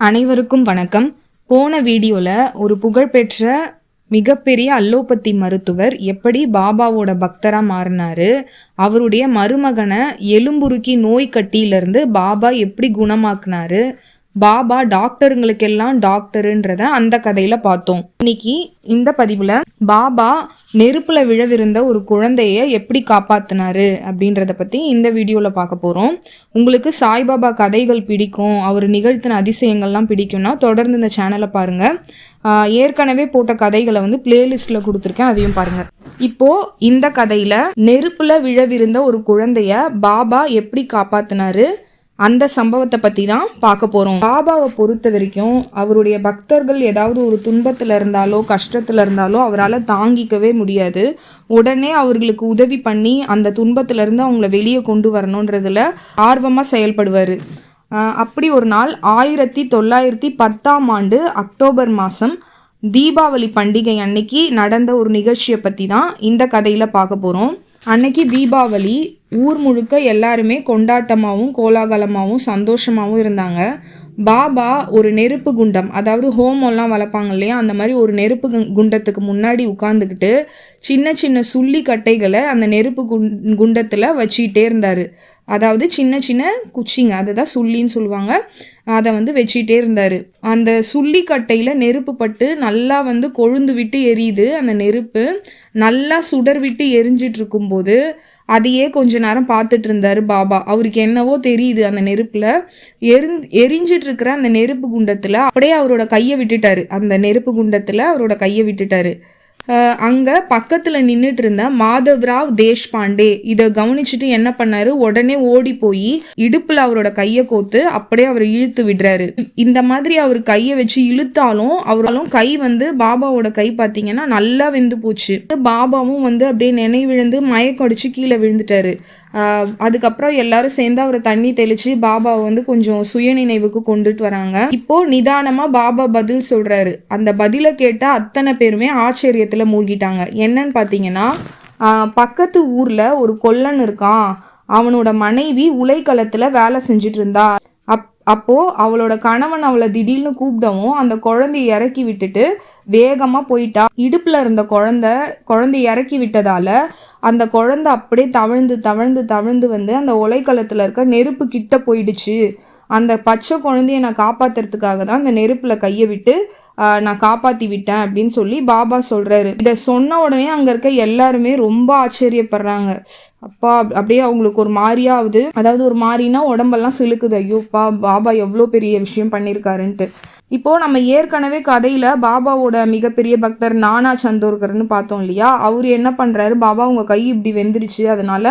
அனைவருக்கும் வணக்கம். போன வீடியோவில் ஒரு புகழ்பெற்ற மிகப்பெரிய அல்லோபதி மருத்துவர் எப்படி பாபாவோட பக்தராக மாறினாரு அவருடைய மருமகனை எலும்புருக்கி நோய் கட்டியிலிருந்து பாபா எப்படி குணமாக்குனாரு பாபா டாக்டருங்களுக்கெல்லாம் டாக்டருன்றத அந்த கதையில் பார்த்தோம். இன்னைக்கு இந்த பதிவில் பாபா நெருப்புல விழவிருந்த ஒரு குழந்தைய எப்படி காப்பாத்தினாரு அப்படின்றத பற்றி இந்த வீடியோவில் பார்க்க போகிறோம் உங்களுக்கு சாய்பாபா கதைகள் பிடிக்கும் அவர் நிகழ்த்தின அதிசயங்கள்லாம் பிடிக்கும்னா தொடர்ந்து இந்த சேனலை பாருங்கள் ஏற்கனவே போட்ட கதைகளை வந்து பிளேலிஸ்ட்ல கொடுத்துருக்கேன் அதையும் பாருங்கள் இப்போ இந்த கதையில் நெருப்புல விழவிருந்த ஒரு குழந்தைய பாபா எப்படி காப்பாத்தினாரு அந்த சம்பவத்தை பற்றி தான் பார்க்க போகிறோம் பாபாவை பொறுத்த வரைக்கும் அவருடைய பக்தர்கள் ஏதாவது ஒரு துன்பத்தில் இருந்தாலோ கஷ்டத்தில் இருந்தாலோ அவரால் தாங்கிக்கவே முடியாது. உடனே அவர்களுக்கு உதவி பண்ணி அந்த துன்பத்திலேருந்து அவங்கள வெளியே கொண்டு வரணுன்றதுல ஆர்வமாக செயல்படுவார். அப்படி ஒரு நாள் ஆயிரத்தி தொள்ளாயிரத்தி பத்தாம் ஆண்டு அக்டோபர் மாதம் தீபாவளி பண்டிகை அன்னைக்கு நடந்த ஒரு நிகழ்ச்சியை பற்றி தான் இந்த கதையில் பார்க்க போகிறோம் அன்னைக்கு தீபாவளி ஊர் முழுக்க எல்லாருமே கொண்டாட்டமாகவும் கோலாகலமாகவும் சந்தோஷமாகவும் இருந்தாங்க. பாபா ஒரு நெருப்பு குண்டம் அதாவது ஹோமம்லாம் வளர்ப்பாங்க இல்லையா? அந்த மாதிரி ஒரு நெருப்பு குண்டத்துக்கு முன்னாடி உட்காந்துக்கிட்டு சின்ன சின்ன சுள்ளி கட்டைகளை அந்த நெருப்பு குண் குண்டத்தில் வச்சுக்கிட்டே இருந்தார். அதாவது சின்ன சின்ன குச்சிங்க அதை தான் சுள்ளின்னு சொல்லுவாங்க. அதை வந்து வச்சுக்கிட்டே இருந்தார். அந்த சுள்ளி கட்டையில் நெருப்பு பட்டு நல்லா வந்து கொழுந்து விட்டு எரியுது. அந்த நெருப்பு நல்லா சுடர் விட்டு எரிஞ்சிட்டு இருக்கும்போது அதையே கொஞ்ச நேரம் பார்த்துட்டு இருந்தார் பாபா. அவருக்கு என்னவோ தெரியுது அந்த நெருப்பில். எரிஞ் எரிஞ்சிட்டு இருக்கிற அந்த நெருப்பு குண்டத்தில் அப்படியே அவரோட கையை விட்டுட்டாரு. அந்த நெருப்பு குண்டத்தில் அவரோட கையை விட்டுட்டாரு. அங்கே பக்கத்தில் நின்றுட்டு இருந்த மாதவ்ராவ் தேஷ்பாண்டே. இதை கவனிச்சுட்டு என்ன பண்ணாரு? உடனே ஓடி போய் இடுப்பில் அவரோட கையை கோத்து அப்படியே அவரை இழுத்து விடுறாரு. இந்த மாதிரி அவர் கையை வச்சு இழுத்தாலும் அவராலும் கை வந்து பாபாவோட கை பார்த்தீங்கன்னா நல்லா வெந்து போச்சு. பாபாவும் வந்து அப்படியே நினைவிழுந்து மயக்கடிச்சு கீழே விழுந்துட்டாரு. அதுக்கப்புறம் எல்லாரும் சேர்ந்து அவரை தண்ணி தெளிச்சு பாபாவை வந்து கொஞ்சம் சுயநினைவுக்கு கொண்டுட்டு வராங்க. இப்போ நிதானமா பாபா பதில் சொல்றாரு. அந்த பதிலை கேட்ட அத்தனை பேருமே ஆச்சரியத்துல மூழ்கிட்டாங்க. என்னன்னு பாத்தீங்கன்னா பக்கத்து ஊர்ல ஒரு கொல்லன் இருக்கான். அவனோட மனைவி உலைக்களத்துல வேலை செஞ்சுட்டு இருந்தா. அப்போது அவளோட கணவன் அவளை திடீர்னு கூப்பிடவும் அந்த குழந்தைய இறக்கி விட்டுட்டு வேகமாக போயிட்டா. இடுப்பில் இருந்த குழந்த குழந்தைய இறக்கி விட்டதால் அந்த குழந்தை அப்படியே தவழ்ந்து தவழ்ந்து தவழ்ந்து வந்து அந்த ஒலைக்களத்தில் இருக்க நெருப்பு கிட்ட போயிடுச்சு. அந்த பச்சை குழந்தைய நான் காப்பாற்றுறதுக்காக தான் அந்த நெருப்பில் கையை விட்டு நான் காப்பாற்றி விட்டேன் அப்படின்னு சொல்லி பாபா சொல்கிறாரு இதை சொன்ன உடனே அங்கே இருக்க எல்லாருமே ரொம்ப ஆச்சரியப்படுறாங்க. அப்பா அப்படியே அவங்களுக்கு ஒரு மாதிரியாவது அதாவது ஒரு மாதிரினா உடம்பெல்லாம் சிலுக்குது. ஐயோப்பா பாபா எவ்வளோ பெரிய விஷயம் பண்ணியிருக்காருன்ட்டு. இப்போது நம்ம ஏற்கனவே கதையில் பாபாவோட மிகப்பெரிய பக்தர் நானா சந்தோர்கர்னு பார்த்தோம் இல்லையா? அவர் என்ன பண்ணுறாரு பாபா உங்கள் கை இப்படி வெந்துருச்சு. அதனால்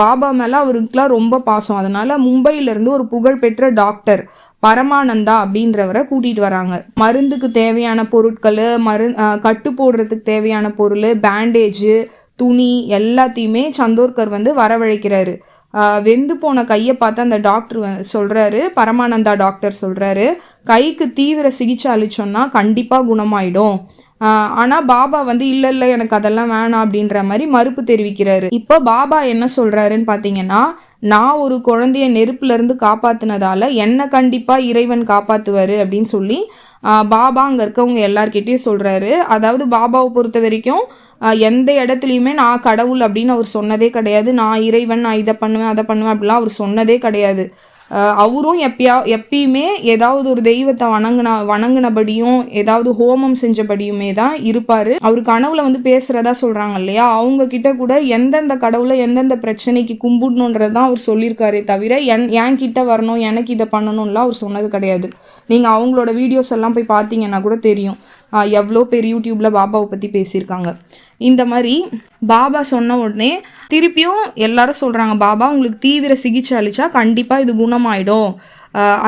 பாபா மேலே அவருக்குலாம் ரொம்ப பாசம். அதனால் மும்பையிலேருந்து ஒரு புகழ்பெற்ற டாக்டர் பரமானந்தா அப்படின்றவரை கூட்டிகிட்டு வராங்க. மருந்துக்கு தேவையான பொருட்கள் மரு கட்டு போடுறதுக்கு தேவையான பொருள் பேண்டேஜு துணி எல்லாத்தையுமே சந்தோர்கர் வந்து வரவழைக்கிறாரு. வெந்து போன கையை பார்த்து அந்த டாக்டர் சொல்கிறாரு பரமானந்தா டாக்டர் சொல்கிறாரு கைக்கு தீவிர சிகிச்சை அளிச்சோன்னா கண்டிப்பாக குணமாயிடும். ஆனால் பாபா வந்து இல்லை இல்லை எனக்கு அதெல்லாம் வேணாம் அப்படின்ற மாதிரி மறுப்பு தெரிவிக்கிறாரு. இப்போ பாபா என்ன சொல்கிறாருன்னு பார்த்தீங்கன்னா நான் ஒரு குழந்தைய நெருப்புலேருந்து காப்பாற்றினதால என்னை கண்டிப்பாக இறைவன் காப்பாற்றுவார் அப்படின்னு சொல்லி பாபா அங்கே இருக்கவங்க எல்லார்கிட்டேயும் சொல்கிறாரு அதாவது பாபாவை பொறுத்த வரைக்கும் எந்த இடத்துலையுமே நான் கடவுள் அப்படின்னு அவர் சொன்னதே கிடையாது. நான் இறைவன் நான் இதை பண்ணுவேன் அதை பண்ணுவேன் அப்படிலாம் அவர் சொன்னதே கிடையாது. அவரும் எப்பயா எப்பயுமே ஏதாவது ஒரு தெய்வத்தை வணங்கின வணங்கினபடியும் ஏதாவது ஹோமம் செஞ்சபடியுமே தான் இருப்பார். அவர் கனவுல வந்து பேசுகிறதா சொல்கிறாங்க இல்லையா? அவங்க கிட்ட கூட எந்தெந்த கடவுளை எந்தெந்த பிரச்சனைக்கு கும்பிடணுன்றது தான் அவர் சொல்லியிருக்காரே தவிர என் என் கிட்ட வரணும் எனக்கு இதை பண்ணணும்லாம் அவர் சொன்னது கிடையாது. நீங்கள் அவங்களோட வீடியோஸ் எல்லாம் போய் பார்த்தீங்கன்னா கூட தெரியும். எவ்வளோ பேர் யூடியூப்பில் பாபாவை பற்றி பேசியிருக்காங்க. இந்த மாதிரி பாபா சொன்ன உடனே திருப்பியும் எல்லாரும் சொல்கிறாங்க பாபா உங்களுக்கு தீவிர சிகிச்சை அளித்தா கண்டிப்பாக இது குணமாயிடும்.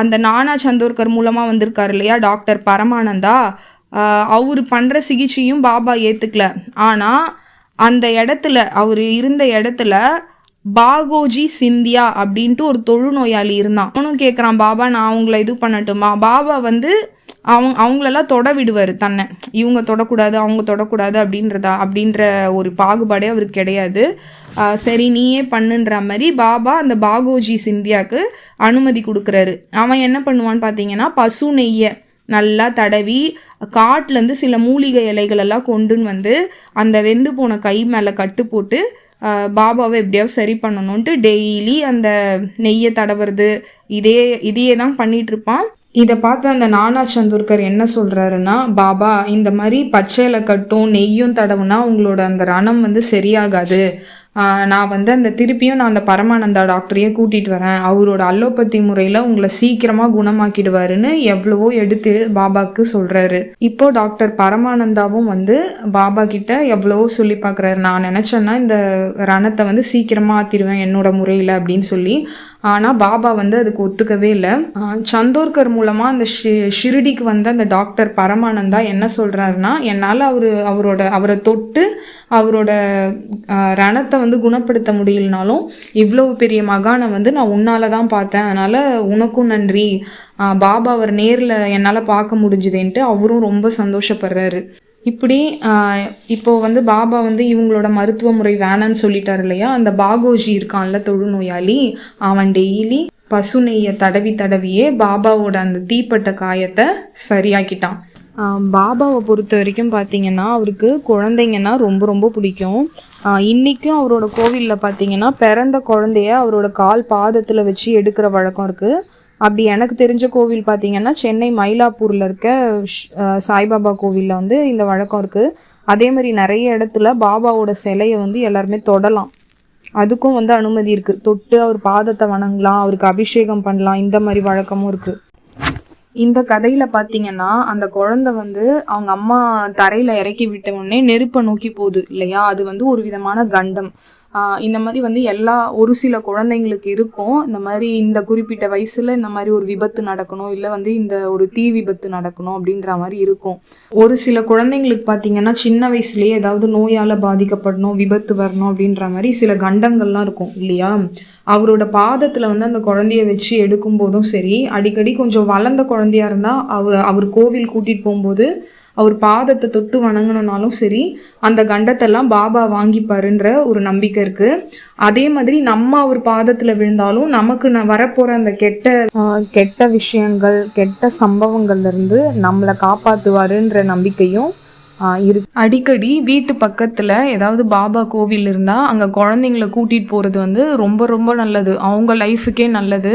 அந்த நானா சந்தோர்கர் மூலமாக வந்திருக்காரு இல்லையா டாக்டர் பரமானந்தா. அவர் பண்ணுற சிகிச்சையும் பாபா ஏற்றுக்கல ஆனால் அந்த இடத்துல அவர் இருந்த இடத்துல பாகோஜி சிந்தியா அப்படின்ட்டு ஒரு தொழுநோயாளி இருந்தான். அவனும் கேட்குறான் பாபா நான் அவங்கள இது பண்ணட்டுமா? பாபா வந்து அவங்க அவங்களெல்லாம் தொட விடுவார் தன்னை. இவங்க தொடக்கூடாது அவங்க தொடக்கூடாது அப்படின்றதா அப்படின்ற ஒரு பாகுபாடே அவருக்கு கிடையாது. சரி நீயே பண்ணுன்ற மாதிரி பாபா அந்த பாகோஜி சிந்தியாவுக்கு அனுமதி கொடுக்குறாரு. அவன் என்ன பண்ணுவான்னு பார்த்தீங்கன்னா பசு நெய்யை நல்லா தடவி காட்டிலேருந்து சில மூலிகை இலைகள் எல்லாம் கொண்டுன்னு வந்து அந்த வெந்து போன கை மேலே கட்டு போட்டு பாபாவை எப்படியாவது சரி பண்ணணுன்ட்டு டெய்லி அந்த நெய்யை தடவுறது இதே இதையே தான் பண்ணிகிட்ருப்பான் இருப்பான் இதை பார்த்து அந்த நானா சந்தூர்கர் என்ன சொல்கிறாருன்னா பாபா இந்த மாதிரி பச்சையில கட்டும் நெய்யும் தடவுனா உங்களோட அந்த ரணம் வந்து சரியாகாது. நான் வந்து அந்த திருப்பியும் நான் அந்த பரமானந்தா டாக்டரையே கூட்டிகிட்டு வரேன். அவரோட அலோபதி முறையில் உங்களை சீக்கிரமாக குணமாக்கிடுவாருன்னு எவ்வளவோ எடுத்து பாபாக்கு சொல்கிறாரு இப்போது டாக்டர் பரமானந்தாவும் வந்து பாபா கிட்ட எவ்வளவோ சொல்லி பார்க்குறாரு நான் நினச்சேன்னா இந்த ரணத்தை வந்து சீக்கிரமாக ஆற்றிடுவேன் என்னோட முறையில் அப்படின்னு சொல்லி ஆனால் பாபா வந்து அதுக்கு ஒத்துக்கவே இல்லை. சந்தோர்கர் மூலமாக அந்த ஷி ஷிரடிக்கு வந்த அந்த டாக்டர் பரமானந்தா என்ன சொல்கிறாருன்னா என்னால் அவர் அவரோட அவரை தொட்டு அவரோட ரணத்தை வந்து குணப்படுத்த முடியலனாலும் இவ்வளவு பெரிய மகானை வந்து நான் உன்னால தான் பார்த்தேன். அதனால் உனக்கும் நன்றி. பாபா அவர் நேரில் என்னால் பார்க்க முடிஞ்சுதேன்ட்டு அவரும் ரொம்ப சந்தோஷப்படுறாரு. இப்படி இப்போ வந்து பாபா வந்து இவங்களோட மருத்துவ முறை வேணான்னு சொல்லிட்டார் இல்லையா? அந்த பாகோஜி இருக்கான்ல தொழுநோயாளி அவன் டெய்லி பசு நெய்யை தடவி தடவியே பாபாவோட அந்த தீப்பட்ட காயத்தை சரியாக்கிட்டான். பாபாவை பொறுத்த வரைக்கும் பார்த்தீங்கன்னா அவருக்கு குழந்தைங்கன்னா ரொம்ப ரொம்ப பிடிக்கும். இன்றைக்கும் அவரோட கோவிலில் பார்த்தீங்கன்னா பிறந்த குழந்தைய அவரோட கால் பாதத்தில் வச்சு எடுக்கிற வழக்கம் இருக்குது அப்படி எனக்கு தெரிஞ்ச கோவில் பார்த்தீங்கன்னா சென்னை மயிலாப்பூரில் இருக்க சாய்பாபா கோவிலில் வந்து இந்த வழக்கம் இருக்குது அதே மாதிரி நிறைய இடத்துல பாபாவோட சிலையை வந்து எல்லாருமே தொடலாம். அதுக்கும் வந்து அனுமதி இருக்குது தொட்டு அவர் பாதத்தை வணங்கலாம் அவருக்கு அபிஷேகம் பண்ணலாம் இந்த மாதிரி வழக்கமும் இருக்குது இந்த கதையில் பார்த்தீங்கன்னா அந்த குழந்தை வந்து அவங்க அம்மா தரையில் இறக்கி விட்ட உடனே நெருப்பை நோக்கி போகுது இல்லையா? அது வந்து ஒரு விதமான கண்டம். இந்த மாதிரி வந்து எல்லா ஒரு சில குழந்தைங்களுக்கு இருக்கும். இந்த மாதிரி இந்த குறிப்பிட்ட வயசில் இந்த மாதிரி ஒரு விபத்து நடக்கணும் இல்லை வந்து இந்த ஒரு தீ விபத்து நடக்கணும் அப்படின்ற மாதிரி இருக்கும். ஒரு சில குழந்தைங்களுக்கு பார்த்தீங்கன்னா சின்ன வயசுலேயே ஏதாவது நோயால் பாதிக்கப்படணும் விபத்து வரணும் அப்படின்ற மாதிரி சில கண்டங்கள்லாம் இருக்கும் இல்லையா? அவரோட பாதத்தில் வந்து அந்த குழந்தைய வச்சு எடுக்கும் போதும் சரி அடிக்கடி கொஞ்சம் வளர்ந்த குழந்தையா இருந்தால் அவர் அவர் கோவில் கூட்டிகிட்டு போகும்போது அவர் பாதத்தை தொட்டு வணங்கணுனாலும் சரி அந்த கண்டத்தெல்லாம் பாபா வாங்கிப்பாருன்ற ஒரு நம்பிக்கை இருக்கு. அதே மாதிரி நம்ம அவர் பாதத்தில் விழுந்தாலும் நமக்கு ந வரப்போகிற அந்த கெட்ட கெட்ட விஷயங்கள் கெட்ட சம்பவங்கள்ல இருந்து நம்மளை காப்பாற்றுவாருன்ற நம்பிக்கையும் இரு அடிக்கடி வீட்டு பக்கத்தில் ஏதாவது பாபா கோவில் இருந்தால் அங்கே குழந்தைங்கள கூட்டிகிட்டு போகிறது வந்து ரொம்ப ரொம்ப நல்லது. அவங்க லைஃபுக்கே நல்லது.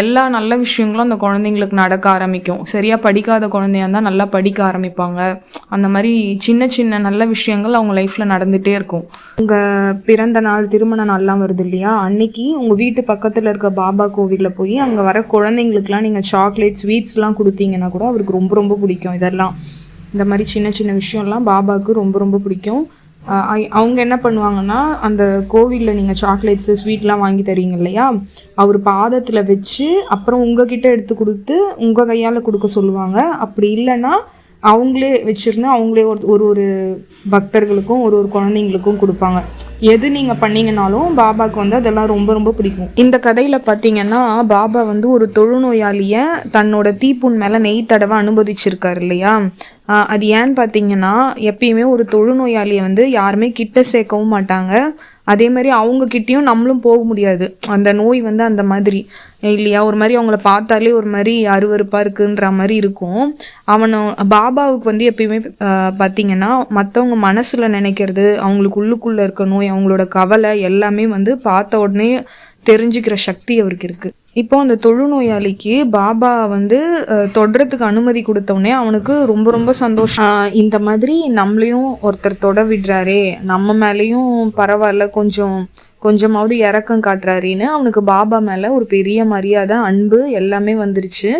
எல்லா நல்ல விஷயங்களும் அந்த குழந்தைங்களுக்கு நடக்க ஆரம்பிக்கும். சரியாக படிக்காத குழந்தையா இருந்தால் நல்லா படிக்க ஆரம்பிப்பாங்க. அந்த மாதிரி சின்ன சின்ன நல்ல விஷயங்கள் அவங்க லைஃப்பில் நடந்துகிட்டே இருக்கும். உங்கள் பிறந்த நாள் திருமண நாள்லாம் வருது இல்லையா? அன்னைக்கு உங்கள் வீட்டு பக்கத்தில் இருக்க பாபா கோவிலில் போய் அங்கே வர குழந்தைங்களுக்குலாம் நீங்கள் சாக்லேட் ஸ்வீட்ஸ்லாம் கொடுத்தீங்கன்னா கூட அவருக்கு ரொம்ப ரொம்ப பிடிக்கும் இதெல்லாம். இந்த மாதிரி சின்ன சின்ன விஷயம்லாம் பாபாவுக்கு ரொம்ப ரொம்ப பிடிக்கும். அவங்க என்ன பண்ணுவாங்கன்னா அந்த கோவிலில் நீங்கள் சாக்லேட்ஸு ஸ்வீட்லாம் வாங்கி தரீங்க இல்லையா? அவர் பாதத்தில் வச்சு அப்புறம் உங்ககிட்ட எடுத்து கொடுத்து உங்கள் கையால் கொடுக்க சொல்லுவாங்க. அப்படி இல்லைன்னா அவங்களே வச்சுருந்தா அவங்களே ஒரு ஒரு ஒரு பக்தர்களுக்கும் ஒரு ஒரு குழந்தைங்களுக்கும் கொடுப்பாங்க. எது நீங்கள் பண்ணீங்கனாலும் பாபாவுக்கு வந்து அதெல்லாம் ரொம்ப ரொம்ப பிடிக்கும். இந்த கதையில் பார்த்தீங்கன்னா பாபா வந்து ஒரு தொழுநோயாளியை தன்னோட தீப்புண் மேலே நெய் தடவை அனுமதிச்சிருக்காரு இல்லையா? அது ஏன்னு பார்த்தீங்கன்னா எப்பயுமே ஒரு தொழுநோயாளியை வந்து யாருமே கிட்ட சேர்க்கவும் மாட்டாங்க. அதே மாதிரி அவங்க கிட்டேயும் நம்மளும் போக முடியாது. அந்த நோய் வந்து அந்த மாதிரி. இல்லையா? ஒரு மாதிரி அவங்கள பார்த்தாலே ஒரு மாதிரி அருவருப்பாக இருக்குன்ற மாதிரி இருக்கும். அவனை பாபாவுக்கு வந்து எப்பயுமே பார்த்தீங்கன்னா மற்றவங்க மனசில் நினைக்கிறது அவங்களுக்கு உள்ளுக்குள்ளே இருக்க நோய் அவங்களோட கவலை எல்லாமே வந்து பார்த்த உடனே தெரிஞ்சுக்கிற சக்தி அவருக்கு இருக்கு. இப்போ அந்த தொழுநோயாளிக்கு பாபா வந்து தொடுறதுக்கு அனுமதி கொடுத்தோடனே அவனுக்கு ரொம்ப ரொம்ப சந்தோஷம். இந்த மாதிரி நம்மளையும் ஒருத்தர் தொட விடுறாரே நம்ம மேலேயும் பரவாயில்ல கொஞ்சம் கொஞ்சமாவது இறக்கம் காட்டுறாருன்னு அவனுக்கு பாபா மேலே ஒரு பெரிய மரியாதை அன்பு எல்லாமே வந்துருச்சு.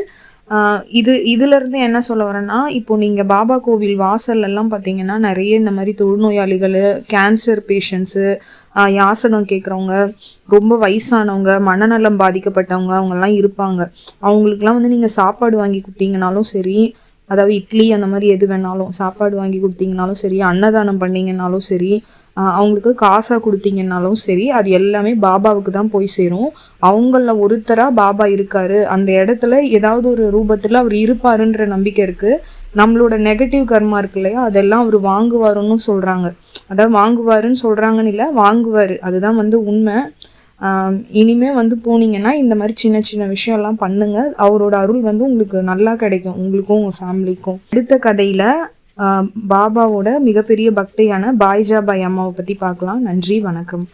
இது இதுலேருந்து என்ன சொல்ல வரேன்னா இப்போ நீங்கள் பாபா கோவில் வாசல்லல்லாம் பார்த்தீங்கன்னா நிறைய இந்த மாதிரி தொழுநோயாளிகள் கேன்சர் பேஷண்ட்ஸு யாசகம் கேட்குறவங்க ரொம்ப வயசானவங்க மனநலம் பாதிக்கப்பட்டவங்க அவங்கெல்லாம் இருப்பாங்க. அவங்களுக்குலாம் வந்து நீங்கள் சாப்பாடு வாங்கி கொடுத்தீங்கனாலும் சரி அதாவது இட்லி அந்த மாதிரி எது வேணாலும் சாப்பாடு வாங்கி கொடுத்தீங்கனாலும் சரி அன்னதானம் பண்ணீங்கன்னாலும் சரி அவங்களுக்கு காசாக கொடுத்தீங்கன்னாலும் சரி அது எல்லாமே பாபாவுக்கு தான் போய் சேரும். அவங்கள ஒருத்தராக பாபா இருக்கார். அந்த இடத்துல ஏதாவது ஒரு ரூபத்தில் அவர் இருப்பாருன்ற நம்பிக்கை இருக்குது நம்மளோட நெகட்டிவ் கர்மா இருக்கு இல்லையா? அதெல்லாம் அவர் வாங்குவாருன்னு சொல்கிறாங்க அதாவது வாங்குவாருன்னு சொல்கிறாங்கன்னு இல்லை வாங்குவார். அதுதான் வந்து உண்மை. இனிமே வந்து போனீங்கன்னா இந்த மாதிரி சின்ன சின்ன விஷயம்லாம் பண்ணுங்க. அவரோட அருள் வந்து உங்களுக்கு நல்லா கிடைக்கும். உங்களுக்கும் உங்கள் ஃபேமிலிக்கும். அடுத்த கதையில் பாபாவோட மிகப்பெரிய பக்தையான பாய்ஜாபாய் அம்மாவை பற்றி பார்க்கலாம். நன்றி வணக்கம்.